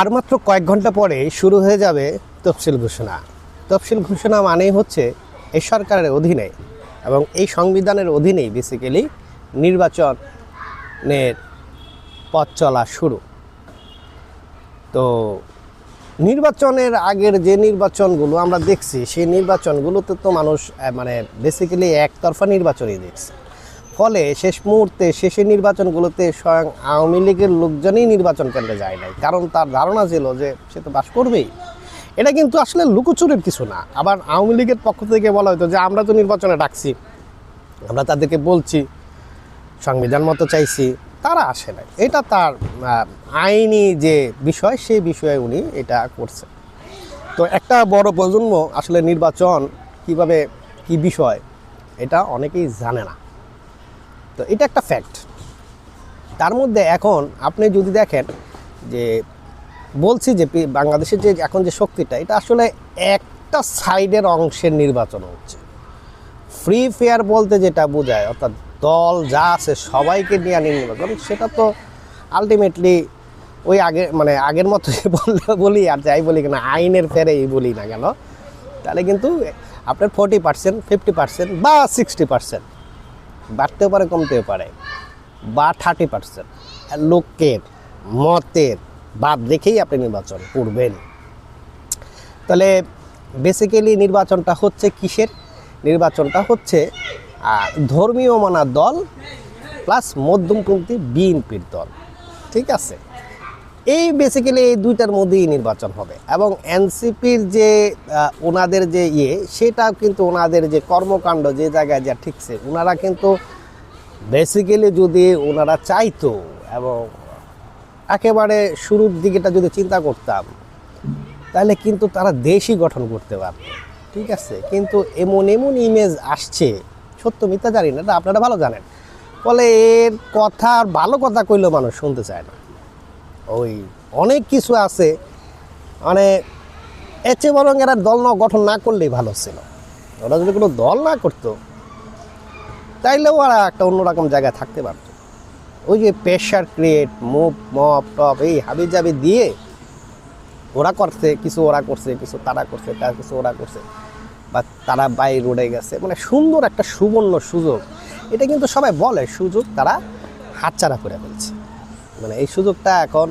আর মাত্র কয়েক ঘণ্টা পরে শুরু হয়ে যাবে তফসিল ঘোষণা। তফসিল ঘোষণা মানেই হচ্ছে এই সরকারের অধীনে এবং এই সংবিধানের অধীনেই বেসিক্যালি নির্বাচনের পথ চলা শুরু। তো নির্বাচনের আগের যে নির্বাচনগুলো আমরা দেখছি, সেই নির্বাচনগুলোতে তো মানুষ মানে বেসিক্যালি একতরফা নির্বাচনই দেখছে। ফলে শেষ মুহূর্তে শেষে নির্বাচনগুলোতে স্বয়ং আওয়ামী লীগের লোকজনই নির্বাচন কেন্দ্রে যায় নাই। কারণ তার ধারণা ছিল যে সে তো বাস করবেই। এটা কিন্তু আসলে লুকোচুরের কিছু না। আবার আওয়ামী লীগের পক্ষ থেকে বলা হতো যে, আমরা তো নির্বাচনে ডাকছি। আমরা তাদেরকে বলছি, সংবিধান মতো চাইছি। তারা আসে নাই। এটা তার আইনি যে বিষয়, সেই বিষয়ে উনি এটা করছে তো একটা বড় প্রজন্ম আসলে নির্বাচন কীভাবে, কি বিষয়, এটা অনেকেই জানে না। তো এটা একটা ফ্যাক্ট তার মধ্যে এখন আপনি যদি দেখেন যে বলছি যে বাংলাদেশের যে এখন যে শক্তিটা, এটা আসলে একটা সাইডের অংশের নির্বাচন হচ্ছে। ফ্রি ফেয়ার বলতে যেটা বোঝায়, অর্থাৎ দল যা আছে সবাইকে নিয়ে নির্বাচন, সেটা তো আলটিমেটলি ওই আগে মানে আগের মতো বললে বলি আর যাই বলি কেন আইনের ফেরেই বলি না কেন? তাহলে কিন্তু আপনার ফোর্টি পার্সেন্ট ফিফটি পার্সেন্ট বা সিক্সটি পার্সেন্ট বাড়তেও পারে, কমতেও পারে। বা থার্টি পার্সেন্ট লোকের, মতের বাদ দেখেই আপনি নির্বাচন করবেন। তাহলে বেসিক্যালি নির্বাচনটা হচ্ছে কিসের? নির্বাচনটা হচ্ছে ধর্মীয় মানা দল প্লাস মধ্যমপন্থী বিএনপির দল। ঠিক আছে? এই বেসিক্যালি এই দুইটার মধ্যেই নির্বাচন হবে। এবং এনসিপির যে ওনাদের যে ইয়ে সেটাও কিন্তু ওনাদের যে কর্মকাণ্ড যে জায়গায় যা ঠিকছে, ওনারা কিন্তু বেসিক্যালি যদি ওনারা চাইতো এবং একেবারে শুরুর দিকেটা যদি চিন্তা করতাম, তাহলে কিন্তু তারা দেশই গঠন করতে পারত। ঠিক আছে? কিন্তু এমন এমন ইমেজ আসছে, সত্য মিথ্যা জানি না আপনারা ভালো জানেন। ফলে এর কথা ভালো কথা কইলেও মানুষ শুনতে চায় না। ওই অনেক কিছু আছে। মানে এর চেয়ে বরং এরা দল না গঠন না করলেই ভালো ছিল। ওরা যদি কোনো দল না করতো, তাইলেও ওরা একটা অন্যরকম জায়গায় থাকতে পারতো। ওই যে pressure create move mop top এই হাবি জাবি দিয়ে ওরা করছে, কিছু ওরা করছে, কিছু তারা করছে তার কিছু ওরা করছে, বা তারা বাই রোডে গেছে। মানে সুন্দর একটা সুবর্ণ সুযোগ। এটা কিন্তু সবাই বলে, সুযোগ তারা হাতছাড়া করে ফেলছে। মানে এই সুযোগটা এখন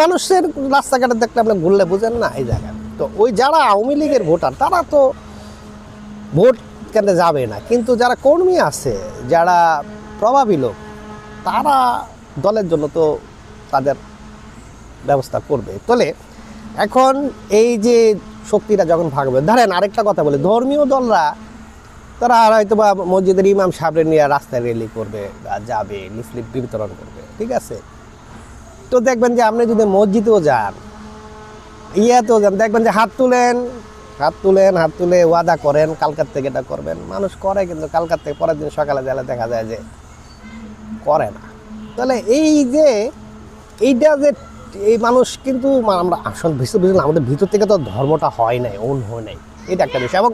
মানুষের রাস্তাঘাটে দেখলে আপনি ঘুরলে বুঝেন না এই জায়গায়। তো ওই যারা আওয়ামী লীগের ভোটার, তারা তো ভোট কেন্দ্রে যাবে না। কিন্তু যারা কর্মী আছে, যারা প্রভাবী লোক, তারা দলের জন্য তো তাদের ব্যবস্থা করবে। তলে এখন এই যে শক্তিটা যখন ভাগবে, ধরেন আরেকটা কথা বলে, ধর্মীয় দলরা তারা আর হয়তো বা মসজিদের ইমাম সাহেবের নিয়ে রাস্তায় র্যালি করবে বা যাবে লিফলিপ বিতরণ করবে, ঠিক আছে? তো দেখবেন যে আপনি যদি মসজিদেও যান, ইয়াতেও যান, দেখবেন যে হাত তুলেন হাত তুলেন, হাত তুলে ওয়াদা করেন, কালকার থেকে এটা করবেন। মানুষ করে কিন্তু কালকার থেকে পরের দিন সকালে গেলে দেখা যায় যে করে না। তাহলে এই যে, এইটা যে এই মানুষ কিন্তু আমরা আসল ভিতর বুঝলাম আমাদের ভিতর থেকে তো ধর্মটা হয় নাই, ওন হয় নাই। এটা একটা বিষয়। এবং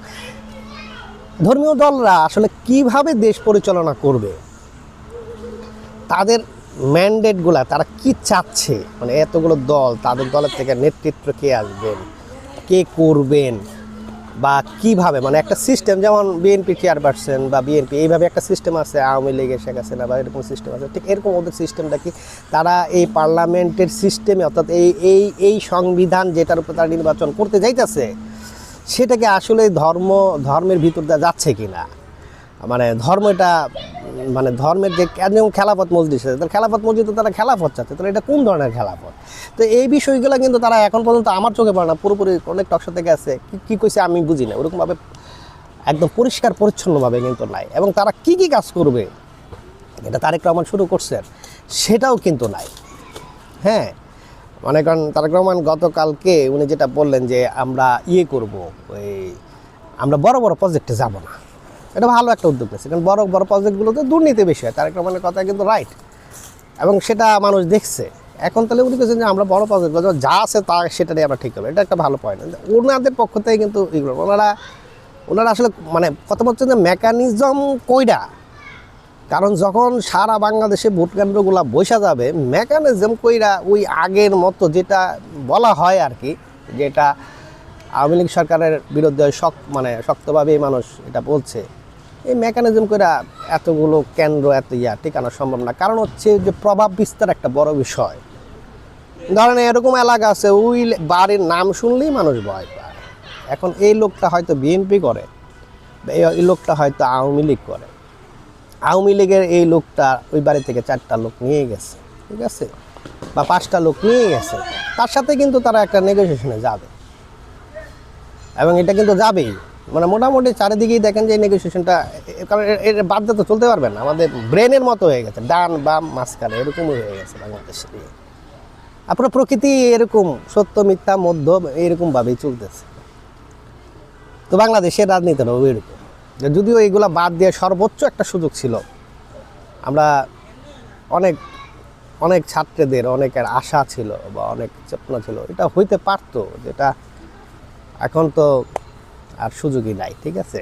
ধর্মীয় দলরা আসলে কীভাবে দেশ পরিচালনা করবে? তাদের ম্যান্ডেটগুলা তারা কি চাচ্ছে? মানে এতগুলো দল, তাদের দলের থেকে নেতৃত্ব কে আসবেন? কে করবেন? বা কীভাবে? মানে একটা সিস্টেম যেমন বিএনপি চেয়ারপারসন বা বিএনপি এইভাবে একটা সিস্টেম আছে, আওয়ামী লীগের শেখ হাসিনা বা এরকম সিস্টেম আছে। ঠিক এরকম ওদের সিস্টেমটা কি? তারা এই পার্লামেন্টের সিস্টেমে অর্থাৎ এই এই এই সংবিধান যেটার উপর তারা নির্বাচন করতে যাইতেছে সেটাকে আসলে ধর্ম, ধর্মের ভিতর দিয়ে যাচ্ছে কি না মানে ধর্মটা মানে ধর্মের যে যেমন খেলাফত মসজিদ আছে তার খেলাফত মসজিদে তারা খেলাফত চাচ্ছে, তাহলে এটা কোন ধরনের খেলাফত? তো এই বিষয়গুলো কিন্তু তারা এখন পর্যন্ত আমার চোখে পড়ে না, পুরোপুরি অনেক টকশো থেকে আছে, কি, কী কইছে আমি বুঝি না, ওরকমভাবে একদম পরিষ্কার পরিচ্ছন্নভাবে কিন্তু নাই। এবং তারা কি কি কাজ করবে? এটা তারেক রহমান শুরু করছেন, সেটাও কিন্তু নাই। হ্যাঁ? মনে করেন তারেক রহমান গতকালকে উনি যেটা বললেন যে আমরা ইয়ে করব, ওই আমরা বড় বড় প্রজেক্টে যাব না। এটা ভালো একটা উদ্যোগ নিয়েছে, কারণ বড় বড় প্রজেক্টগুলোতে দুর্নীতি বেশি হয় তারেক রহমানের কথা কিন্তু রাইট এবং সেটা মানুষ দেখছে। এখন তাহলে উনি বলছেন যে আমরা বড় প্রজেক্ট যা আছে তা সেটা নিয়ে আমরা ঠিক করব। এটা একটা ভালো পয়েন্ট ওনাদের পক্ষ থেকে কিন্তু ওনারা ওনারা আসলে মানে কথা বলছেন যে মেকানিজম কইরা কারণ যখন সারা বাংলাদেশে ভোট কেন্দ্রগুলো বসা যাবে মেকানিজম কইরা ওই আগের মতো যেটা বলা হয় আর কি, যেটা আওয়ামী লীগ সরকারের বিরুদ্ধে শক মানে শক্তভাবেই মানুষ এটা বলছে, এই মেকানিজম করে এতগুলো কেন্দ্র, এত ইয়া টিকানো সম্ভব না। কারণ হচ্ছে যে প্রভাব বিস্তার একটা বড় বিষয়। ধরেন এরকম এলাকা আছে, ওই বাড়ির নাম শুনলেই মানুষ ভয় পায়। এখন এই লোকটা হয়তো বিএনপি করে, এই লোকটা হয়তো আওয়ামী লীগ করে। আওয়ামী লীগের এই লোকটা ওই বাড়ি থেকে চারটা লোক নিয়ে গেছে, ঠিক আছে? বা পাঁচটা লোক নিয়ে গেছে। তার সাথে কিন্তু তারা একটা নেগোসিয়েশনে যাবে। এবং এটা কিন্তু যাবেই। মানে মোটামুটি চারিদিকেই দেখেন যে নেগোসিয়েশনটা কারণ এর- বাদ তো চলতে পারবে না। আমাদের ব্রেনের মতো হয়ে গেছে। ডান, বাম, মাঝখানে এরকমই হয়ে গেছে বাংলাদেশে। আপনার প্রকৃতি এরকম সত্য, মিথ্যা, মধ্য এরকমভাবেই চলতেছে। তো বাংলাদেশের রাজনীতিটাও এরকম যদিও এইগুলা বাদ দিয়ে সর্বোচ্চ একটা সুযোগ ছিল। আমরা অনেক অনেক ছাত্রদের অনেকের আশা ছিল বা অনেক স্বপ্ন ছিল। এটা হইতে পারতো যেটা এখন তো আর সুযোগই নাই, ঠিক আছে?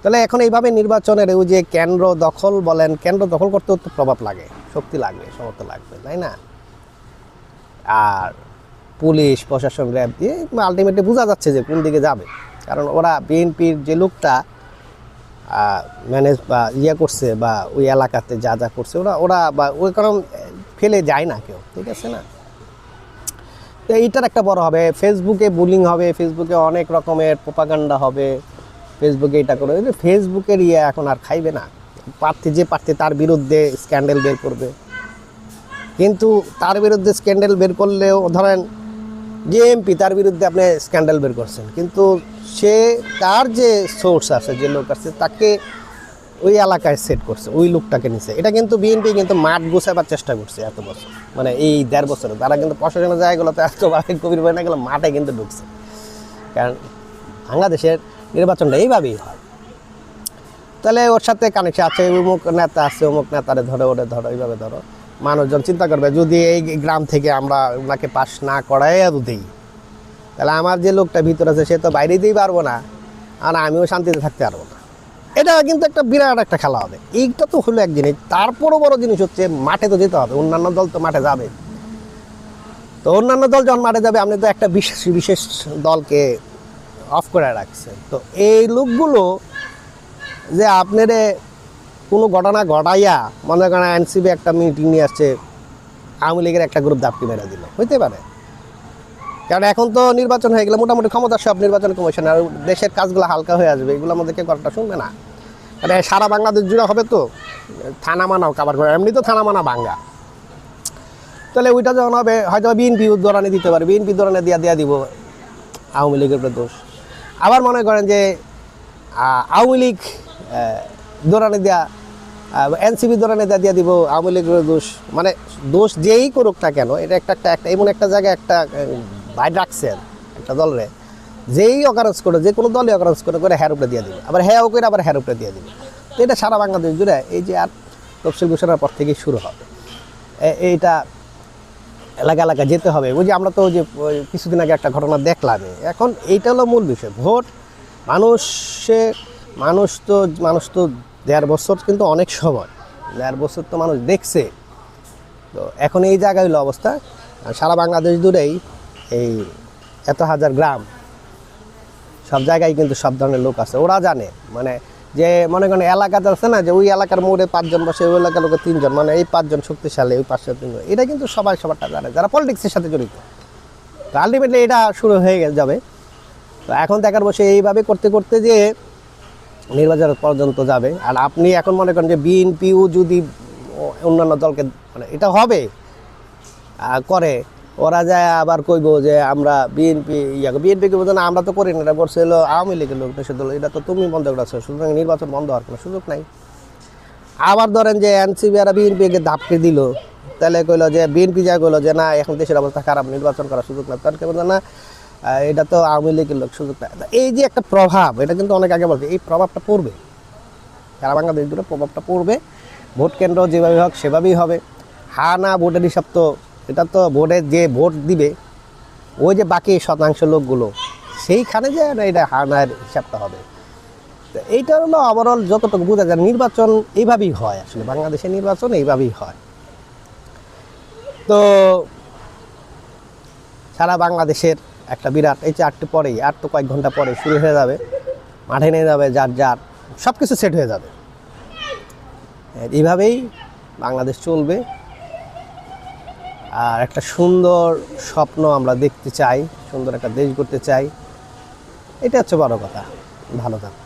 তাহলে এখন এইভাবে নির্বাচনের ওই যে কেন্দ্র দখল বলেন, কেন্দ্র দখল করতেও তো প্রভাব লাগে, শক্তি লাগবে সমর্থ লাগবে, তাই না? আর পুলিশ, প্রশাসন, র্যাব দিয়ে আলটিমেটলি বোঝা যাচ্ছে যে কোন দিকে যাবে। কারণ ওরা বিএনপির যে লোকটা ম্যানেজ বা ইয়ে করছে বা ওই এলাকাতে যা যা করছে, ওরা ওরা বা ওই কারণ ফেলে যায় না কেউ, ঠিক আছে না? তো এইটার একটা বড় হবে। ফেসবুকে বুলিং হবে, ফেসবুকে অনেক রকমের প্রোপাগান্ডা হবে, ফেসবুকে এটা করে। ফেসবুকের ইয়ে এখন আর খাইবে না। প্রার্থী যে প্রার্থী তার বিরুদ্ধে স্ক্যান্ডেল বের করবে। কিন্তু তার বিরুদ্ধে স্ক্যান্ডেল বের করলেও ধরেন যে এমপি, তার বিরুদ্ধে আপনি স্ক্যান্ডেল বের করছেন। কিন্তু সে, তার যে সোর্স আছে, যে লোক আছে, তাকে ওই এলাকায় সেট করছে, ওই লোকটাকে নিছে। এটা কিন্তু বিএনপি কিন্তু মাঠ গোছাবার চেষ্টা করছে এত বছর। মানে এই দেড় বছরে। তারা কিন্তু প্রশাসনের জায়গাগুলোতে এতবার কবির বই না গেলে, মাঠে কিন্তু ঢুকছে। কারণ বাংলাদেশের নির্বাচনটা এইভাবেই হয়। তাহলে ওর সাথে কানেকশন আছে, অমুক নেতা আছে, অমুক নেতারে ধরো, ওরে ধরো, এইভাবে ধরো। মানুষজন চিন্তা করবে, যদি এই গ্রাম থেকে আমরা ওনাকে পাস না করাই দিই? তাহলে আমার যে লোকটা ভিতরে আছে, সে তো বাইরে দিতেই পারব না। আর আমিও শান্তিতে থাকতে পারব না। এটা কিন্তু একটা বিরাট একটা খেলা হবে। এইটা তো হলো এক জিনিস তারপরও বড় জিনিস হচ্ছে, মাঠে তো যেতে হবে। অন্যান্য দল তো মাঠে যাবে। তো অন্যান্য দল যখন মাঠে যাবে, আপনি তো একটা বিশেষ বিশেষ দলকে অফ করে রাখছেন। তো এই লোকগুলো যে আপনারে কোনো ঘটনা ঘটাইয়া মনে করেন এনসিবি একটা মিটিং নিয়ে আসছে, আওয়ামী লীগের একটা গ্রুপ দাপটি মেরে দিল। হইতে পারে। কারণ এখন তো নির্বাচন হয়ে গেলে মোটামুটি ক্ষমতা সব নির্বাচন কমিশন, আর দেশের কাজগুলো হালকা হয়ে আসবে এগুলোর মধ্যে কেউ কথাটা শুনবে না। মানে সারা বাংলাদেশ জুড়ে হবে তো, থানা মানাও কাবার করে এমনি তো থানা মানা ভাঙ্গা। তাহলে ওইটা যখন হবে, হয়তো বিএনপি দৌড়ানি দিতে পারে, বিএনপি দৌড়ানি দিয়া দিয়া দিব, আওয়ামী লীগের উপরে দোষ। আবার মনে করেন যে আওয়ামী লীগ দৌড়ানি দেয়া এনসিবি দৌড়ানি দেয়া দিয়া দিব, আওয়ামী লীগের দোষ। মানে দোষ যেই করুক না কেন, এটা একটা একটা একটা এমন একটা জায়গায় একটা বাইর রাখছেন একটা দলরে। যেই অকারেন্স করে, যে কোনো দলই অকারেন্স করে করে হ্যার উপরে দিয়ে দিবে। আবার হ্যাঁ করে আবার হ্যার উপরে দিয়ে দিবে। তো এটা সারা বাংলাদেশ জুড়ে এই যে আর তফসিল ঘোষণার পর থেকেই শুরু হবে। এইটা এলাকা এলাকা যেতে হবে। ওই যে আমরা তো ওই যে কিছুদিন আগে একটা ঘটনা দেখলাম। এখন এইটা হলো মূল বিষয়। ভোট, মানুষে মানুষ তো মানুষ তো দেড় বছর কিন্তু অনেক সময়। দেড় বছর তো মানুষ দেখছে। তো এখন এই জায়গায় হলো অবস্থা। সারা বাংলাদেশ জুড়েই এই এত হাজার গ্রাম, সব জায়গায় কিন্তু সব ধরনের লোক আছে। ওরা জানে। মানে যে মনে করেন এলাকাতে আছে না, যে ওই এলাকার মোড়ে পাঁচজন বসে, ওই এলাকার লোকে তিনজন। মানে এই পাঁচজন শক্তিশালী, ওই পাঁচজন তিনজন। এটা কিন্তু সবাই সবারটা জানে। যারা পলিটিক্সের সাথে জড়িত। তো আলটিমেটলি এটা শুরু হয়ে যাবে। তো এখন দেখার বসে এইভাবে করতে করতে যে নির্বাচন পর্যন্ত যাবে। আর আপনি এখন মনে করেন যে বিএনপিও যদি অন্যান্য দলকে মানে এটা হবে করে, ওরা যায় আবার কইব যে আমরা বিএনপি ইয়া বিএনপিকে বলতো না, আমরা তো করি না, এটা করছে হলো আওয়ামী লীগের লোক, দেশের দল, এটা তো তুমি বন্ধ করেছ সুতরাং নির্বাচন বন্ধ হওয়ার কোনো সুযোগ নাই। আবার ধরেন যে এনসিবি আর বিএনপিকে ধাপকে দিল, তাহলে কইলো যে বিএনপি যা কইলো যে না, এখন দেশের অবস্থা খারাপ, নির্বাচন করার সুযোগ নাই। তার কেবল না এটা তো আওয়ামী লীগের লোক সুযোগ নাই এই যে একটা প্রভাব, এটা কিন্তু অনেক আগে বলছে এই প্রভাবটা পড়বে। সারা বাংলাদেশ জুড়ে প্রভাবটা পড়বে। ভোট কেন্দ্র যেভাবে হোক, সেভাবেই হবে। হা না, ভোটের হিসাব তো, এটা তো ভোটে যে ভোট দিবে, ওই যে বাকি শতাংশ লোকগুলো, সেইখানে যে এটা হা হিসাবটা হবে। তো এইটা হলো ওভারঅল যতটুকু বোঝা যায়, নির্বাচন এইভাবেই হয় আসলে। বাংলাদেশের নির্বাচন এইভাবেই হয়। তো সারা বাংলাদেশের একটা বিরাট, এই চারটে পরেই, আর তো কয়েক ঘণ্টা পরে শুরু হয়ে যাবে। মাঠে নিয়ে যাবে, যার যার সব কিছু সেট হয়ে যাবে। এইভাবেই বাংলাদেশ চলবে। আর একটা সুন্দর স্বপ্ন আমরা দেখতে চাই, সুন্দর একটা দেশ করতে চাই। এটা হচ্ছে বড় কথা। ভালো থাক।